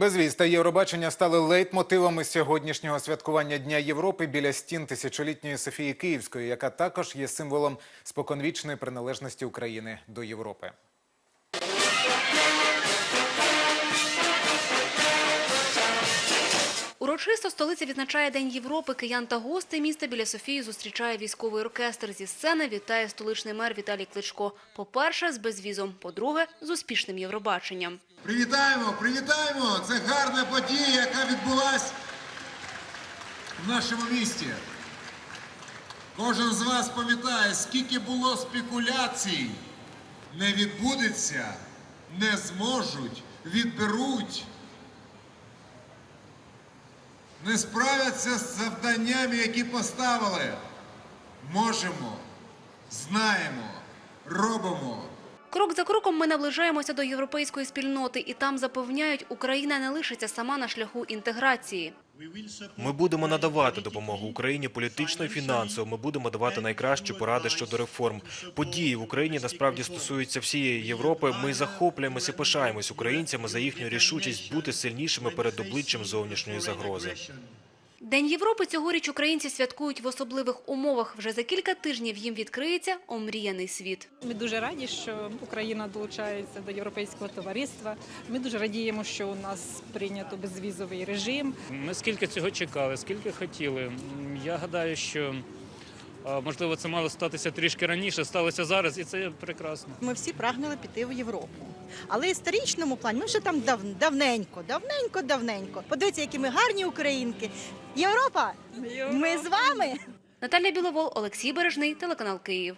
Безвіз та Євробачення стали лейтмотивами сьогоднішнього святкування Дня Європи біля стін тисячолітньої Софії Київської, яка також є символом споконвічної приналежності України до Європи. Урочисто столиця відзначає День Європи. Киян та гостей міста біля Софії зустрічає військовий оркестр. Зі сцени вітає столичний мер Віталій Кличко. По-перше, з безвізом. По-друге, з успішним Євробаченням. Привітаємо, привітаємо! Це гарна подія, яка відбулась в нашому місті. Кожен з вас пам'ятає, скільки було спекуляцій. Не відбудеться, не зможуть, відберуть. Не справляться з завданнями, які поставили. Можемо, знаємо, робимо. Крок за кроком ми наближаємося до європейської спільноти, і там запевняють, Україна не лишиться сама на шляху інтеграції. Ми будемо надавати допомогу Україні політично і фінансово. Ми будемо давати найкращі поради щодо реформ. Події в Україні насправді стосуються всієї Європи. Ми захоплюємося, пишаємось українцями за їхню рішучість бути сильнішими перед обличчям зовнішньої загрози. День Європи цьогоріч українці святкують в особливих умовах. Вже за кілька тижнів їм відкриється омріяний світ. Ми дуже раді, що Україна долучається до європейського товариства. Ми дуже радіємо, що у нас прийнято безвізовий режим. Ми скільки цього чекали, скільки хотіли. Я гадаю, що можливо це мало статися трішки раніше, сталося зараз, і це прекрасно. Ми всі прагнули піти в Європу. Але в історичному плані ми вже там дав, давненько, давненько, давненько. Подивіться, які ми гарні українки. Європа, ми з вами. Наталя Біловол, Олексій Бережний, телеканал Київ.